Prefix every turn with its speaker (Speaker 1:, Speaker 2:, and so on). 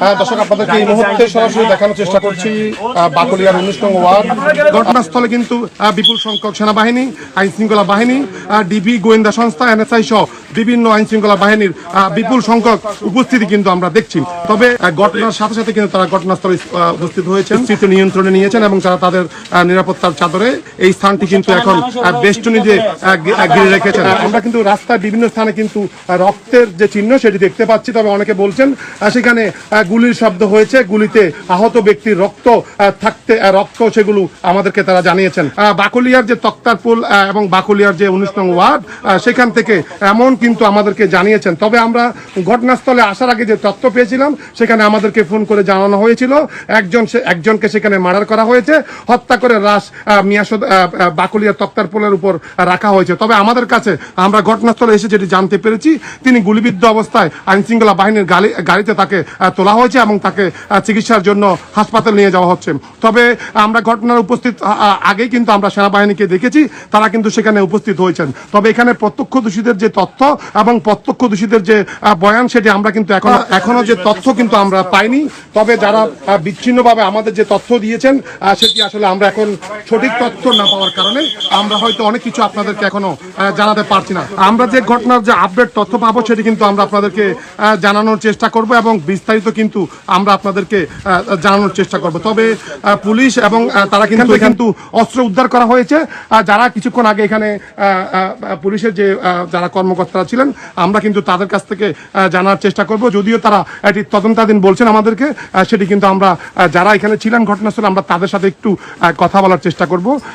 Speaker 1: হ্যাঁ দর্শক আপনাদেরকে এই মুহূর্তে সরাসরি দেখানোর চেষ্টা করছি উনিশ নং ওয়ার্ড। ঘটনাস্থলে কিন্তু বিপুল সংখ্যক সেনাবাহিনী আইন শৃঙ্খলা বাহিনী ডিবি গোয়েন্দা সংস্থা এনএসআই সহ বিভিন্ন আইন শৃঙ্খলা বাহিনীর বিপুল সংখ্যক উপস্থিতি কিন্তু আমরা দেখছি। তবে ঘটনার সাথে সাথে কিন্তু তারা ঘটনাস্থলে উপস্থিত হয়েছেন। স্থিতি নিয়ন্ত্রণে নিয়েছেন এবং তারা তাদের নিরাপত্তার চাদরে এই স্থানটি কিন্তু এখন বেষ্টনী আহ, ঘিরে রেখেছেন। আমরা কিন্তু রাস্তায় বিভিন্ন স্থানে কিন্তু রক্তের যে চিহ্ন সেটি দেখতে পাচ্ছি তবে অনেকে বলছেন সেখানে গুলির শব্দ হয়েছে। গুলিতে আহত ব্যক্তির রক্ত থাকতে রক্ত সেগুলো আমাদেরকে তারা জানিয়েছেন। বাকলিয়ার যে তক্তারপুল এবং বাকলিয়ার যে উনিশ নং ওয়ার্ড সেখান থেকে এমন কিন্তু আমাদেরকে জানিয়েছেন। তবে আমরা ঘটনাস্থলে আসার আগে যে তথ্য পেয়েছিলাম সেখানে আমাদেরকে ফোন করে জানানো হয়েছিল। একজন একজনকে সেখানে মার্ডার করা হয়েছে। হত্যা করে আহ, মিয়াসদ বাকলিয়ার তক্তারপুলের উপর রাখা হয়েছে। তবে আমাদের কাছে আমরা ঘটনাস্থলে এসে যেটি জানতে পেরেছি তিনি গুলিবিদ্ধ অবস্থায় আইন শৃঙ্খলা বাহিনীর গাড়ি- গাড়িতে তাকে আহ, তোলা হয়েছে এবং তাকে চিকিৎসার জন্য হাসপাতালে নিয়ে যাওয়া হচ্ছে। তবে আমরা ঘটনার উপস্থিত আগেই কিন্তু আমরা সেনাবাহিনীকে দেখেছি, তারা কিন্তু সেখানে উপস্থিত হয়েছেন। তবে এখানে প্রত্যক্ষদর্শীদের যে তথ্য এবং প্রত্যক্ষদর্শীদের যে বয়ান সেটি আমরা কিন্তু এখনও এখনও যে তথ্য কিন্তু আমরা পাইনি। তবে যারা বিচ্ছিন্নভাবে আমাদের যে তথ্য দিয়েছেন সেটি আসলে আমরা এখন সঠিক তথ্য না পাওয়ার কারণে আমরা হয়তো অনেক কিছু আপনাদেরকে এখনও জানাতে পারছি না। আমরা যে ঘটনার যে আপডেট তথ্য পাবো সেটি কিন্তু আমরা আপনাদেরকে জানানোর চেষ্টা করব এবং বিস্তারিত কিন্তু আমরা আপনাদেরকে জানানোর চেষ্টা করব। তবে পুলিশ এবং তারা কিন্তু কিন্তু অস্ত্র উদ্ধার করা হয়েছে। যারা কিছুক্ষণ আগে এখানে পুলিশের যে যারা কর্মকর্তারা ছিলেন আমরা কিন্তু তাদের কাছ থেকে জানার চেষ্টা করব। যদিও তারা এটি তদন্তাধীন বলছেন আমাদেরকে সেটি কিন্তু আমরা যারা এখানে ছিলেন ঘটনাস্থলে আমরা তাদের সাথে একটু কথা বলার চেষ্টা করব